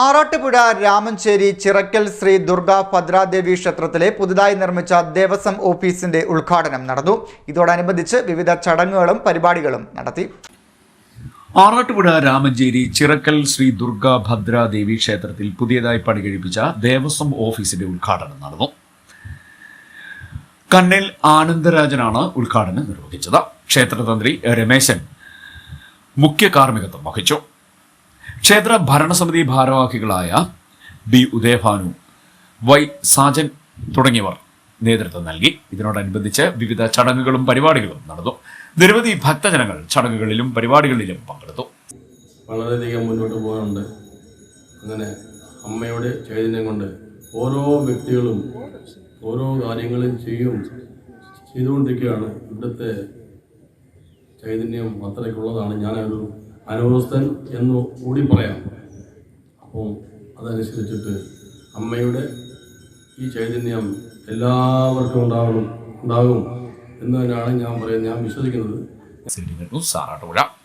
ആറാട്ടുപുഴ രാമഞ്ചേരി ചിറക്കൽ ശ്രീ ദുർഗാ ഭദ്രാദേവി ക്ഷേത്രത്തിലെ പുതുതായി നിർമ്മിച്ച ദേവസ്വം ഓഫീസിന്റെ ഉദ്ഘാടനം നടന്നു. ഇതോടനുബന്ധിച്ച് വിവിധ ചടങ്ങുകളും പരിപാടികളും നടത്തി. ആറാട്ടുപുഴ രാമഞ്ചേരി ചിറക്കൽ ശ്രീ ദുർഗ ഭദ്രാദേവി ക്ഷേത്രത്തിൽ പുതിയതായി പണികഴിപ്പിച്ച ദേവസ്വം ഓഫീസിന്റെ ഉദ്ഘാടനം നടന്നു. കണ്ണിൽ ആനന്ദരാജനാണ് ഉദ്ഘാടനം നിർവഹിച്ചത്. ക്ഷേത്രതന്ത്രി രമേശൻ മുഖ്യ കാർമ്മികത്വം വഹിച്ചു. ക്ഷേത്ര ഭരണസമിതി ഭാരവാഹികളായ ബി ഉദയഭാനു വൈ സാജൻ തുടങ്ങിയവർ നേതൃത്വം നൽകി. ഇതിനോടനുബന്ധിച്ച് വിവിധ ചടങ്ങുകളും പരിപാടികളും നടന്നു. നിരവധി ഭക്തജനങ്ങൾ ചടങ്ങുകളിലും പരിപാടികളിലും പങ്കെടുത്തു. വളരെയധികം മുന്നോട്ട് പോകാനുണ്ട്. അങ്ങനെ അമ്മയുടെ ചൈതന്യം കൊണ്ട് ഓരോ വ്യക്തികളും ഓരോ കാര്യങ്ങളും ചെയ്യും ചെയ്തുകൊണ്ടിരിക്കുകയാണ്. ഇവിടുത്തെ ചൈതന്യം അത്രയ്ക്കുള്ളതാണ്. ഞാനൊരു അനുഭവസ്ഥൻ എന്ന് കൂടി പറയാം. അപ്പോൾ അതനുസരിച്ചിട്ട് അമ്മയുടെ ഈ ചൈതന്യം എല്ലാവർക്കും ഉണ്ടാവണം ഉണ്ടാകും എന്ന് തന്നെയാണ് ഞാൻ പറയാൻ ഞാൻ വിശ്വസിക്കുന്നത്. സാറാട്ടുപുഴ.